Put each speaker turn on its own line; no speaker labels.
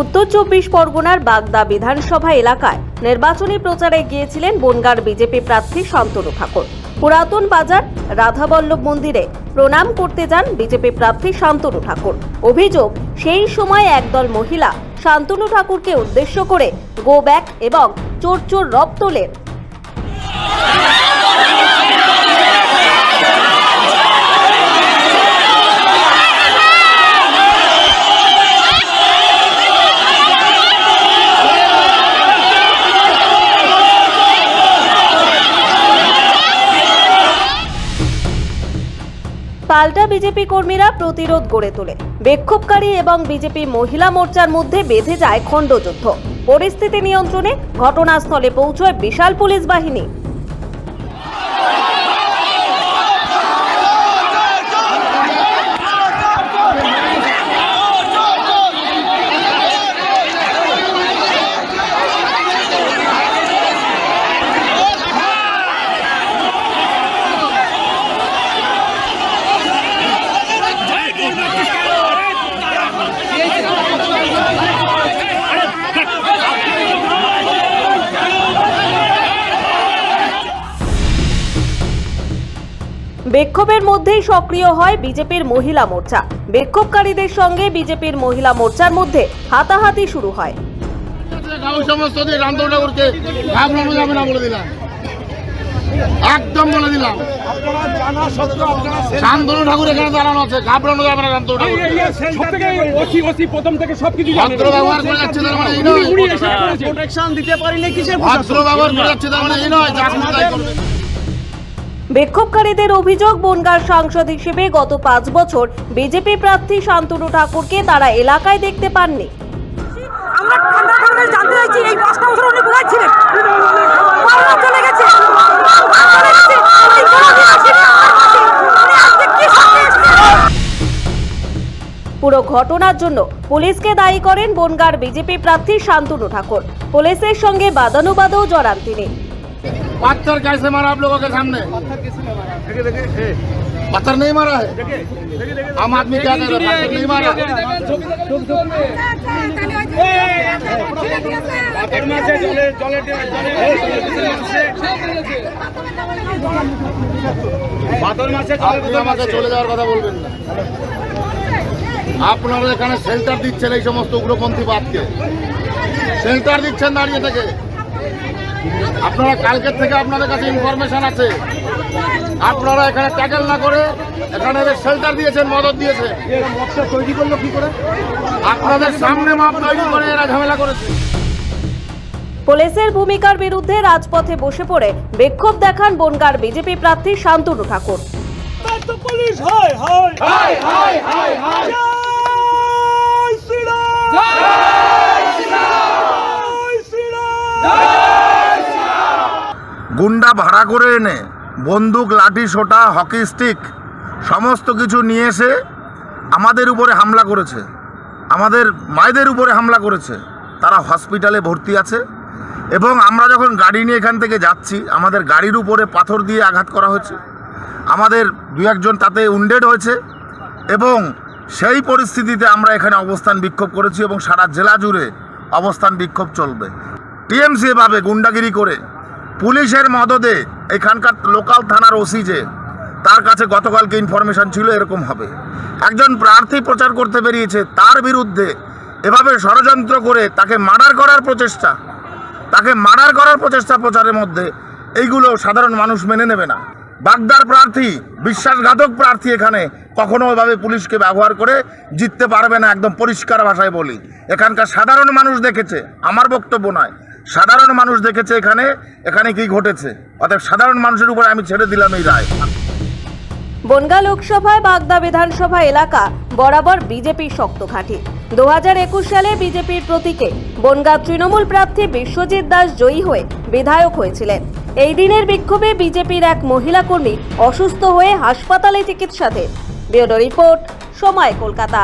উত্তর চব্বিশ পরগনার বাগদা বিধানসভা এলাকায় নির্বাচনী প্রচারে গিয়েছিলেন বনগার বিজেপি প্রার্থী শান্তনু ঠাকুর। পুরাতন বাজার, রাধাবল্লভ মন্দিরে প্রণাম করতে যান বিজেপি প্রার্থী শান্তনু ঠাকুর। অভিযোগ, সেই সময় একদল মহিলা শান্তনু ঠাকুরকে উদ্দেশ্য করে গো ব্যাক এবং চোর চোর রব তোলেন পাল্টা বিজেপি কর্মীরা প্রতিরোধ গড়ে তোলে। বিক্ষোভকারী এবং বিজেপি মহিলা মোর্চার মধ্যে বেঁধে যায় খণ্ডযুদ্ধ। পরিস্থিতি নিয়ন্ত্রণে ঘটনাস্থলে পৌঁছয় বিশাল পুলিশ বাহিনী। বিক্ষোভের মধ্যেই সক্রিয় হয় বিজেপির মহিলা মোর্চা। বিক্ষোভকারীদের সঙ্গে বিজেপির মহিলা মোর্চার মধ্যে হাতাহাতি শুরু হয়।
ওই সমস্ত দিয়ে রামদেব ঠাকুরকে ঘাবড়ানো যাবে না বলে দিলাম। একদম বলে দিলাম। শান্তনু ঠাকুর এখানে দাঁড়ানো আছে। ঘাবড়ানো যাবে না রামদেব ঠাকুর
ওসি ওসি প্রথম থেকে সবকিছু
ভদ্র ব্যবহার করে যাচ্ছে তার মানে এই নয়।
প্রোটেকশন দিতে পারিলে কিসের
ভদ্র ব্যবহার করে যাচ্ছে তার মানে এই নয়। যা তাই করবে।
বিক্ষোভকারীদের অভিযোগ বনগাঁর সাংসদ হিসেবে গত পাঁচ বছর বিজেপি প্রার্থী শান্তনু ঠাকুরকে তারা এলাকায় দেখতে পাননি।
আমরা ঠান্ডা ঠান্ডা জানতে চাইছি এই বছর উনি কোথায় ছিলেন? চলে গেছে?
পুরো ঘটনার জন্য পুলিশকে দায়ী করেন বনগাঁর বিজেপি প্রার্থী শান্তনু ঠাকুর। পুলিশের সঙ্গে বাদানুবাদও জড়ান তিনি।
पत्थर कैसे मारा आप लोगों के सामने पत्थर नहीं मारा है आम आदमी क्या कह रहा है पत्थर नहीं मारा আপনি আমাকে চলে যাওয়ার কথা বলবেন না আপনারা এখানে শেল্টার দিচ্ছেন এই সমস্ত উগ্রপন্থী বাদকে শেল্টার দিচ্ছেন দাঁড়িয়ে থেকে আপনারা কালকের থেকে আপনাদের কাছে ইনফরমেশন আছে। আপনারা এখানে ট্যাকেল না করে এখানে শেল্টার দিয়েছেন মদত দিয়েছে তৈরি করল কি করে আপনাদের সামনে মাপ তৈরি করে এরা ঝামেলা করেছে।
পুলিশের ভূমিকার বিরুদ্ধে রাজপথে বসে পড়ে বিক্ষোভ দেখান বনগাঁর বিজেপি প্রার্থী শান্তনু ঠাকুর।
পুলিশ হয় হয় হয় হয় জয় শ্রীরাম জয় শ্রীরাম জয় শ্রীরাম
গুন্ডা ভাড়া করে এনে, বন্দুক, লাঠি, সোটা, হকি স্টিক সমস্ত কিছু নিয়ে এসে আমাদের উপরে হামলা করেছে। আমাদের মায়েদের উপরে হামলা করেছে। তারা হসপিটালে ভর্তি আছে এবং আমরা যখন গাড়ি নিয়ে এখান থেকে যাচ্ছি, আমাদের গাড়ির উপরে পাথর দিয়ে আঘাত করা হয়েছে। আমাদের দু একজন তাতে উন্ডেড হয়েছে এবং সেই পরিস্থিতিতে আমরা এখানে অবস্থান বিক্ষোভ করেছি এবং সারা জেলা জুড়ে অবস্থান বিক্ষোভ চলবে। টিএমসি ভাবে গুন্ডাগিরি করে পুলিশের মদদে এখানকার লোকাল থানার ওসি যে, তার কাছে গতকালকে ইনফরমেশন ছিল এরকম হবে। একজন প্রার্থী প্রচার করতে বেরিয়েছে, তার বিরুদ্ধে এভাবে ষড়যন্ত্র করে তাকে মার্ডার করার প্রচেষ্টা, তাকে মার্ডার করার প্রচেষ্টা প্রচারের মধ্যে এইগুলো সাধারণ মানুষ মেনে নেবে না। বাগদার প্রার্থী, বিশ্বাসঘাতক প্রার্থী এখানে কখনো ওইভাবে পুলিশকে ব্যবহার করে জিততে পারবে না, একদম পরিষ্কার ভাষায় বলি। এখানকার সাধারণ মানুষ দেখেছে, আমার বক্তব্য নয়। সাধারণ মানুষ দেখেছে এখানে এখানে কি ঘটেছে? অর্থাৎ সাধারণ মানুষের উপরে আমি ছেড়ে দিলাম এই রায়।
বনগাঁ লোকসভায় বাগদা বিধানসভা এলাকা বরাবর বিজেপির শক্ত ঘাঁটি। দু হাজার একুশ সালে বিজেপির প্রতীকে বনগাঁ তৃণমূল প্রার্থী বিশ্বজিৎ দাস জয়ী হয়ে বিধায়ক হয়েছিলেন। এই দিনের বিক্ষোভে বিজেপির এক মহিলা কর্মী অসুস্থ হয়ে হাসপাতালে চিকিৎসাধীন। ব্যুরো রিপোর্ট, সময় কলকাতা।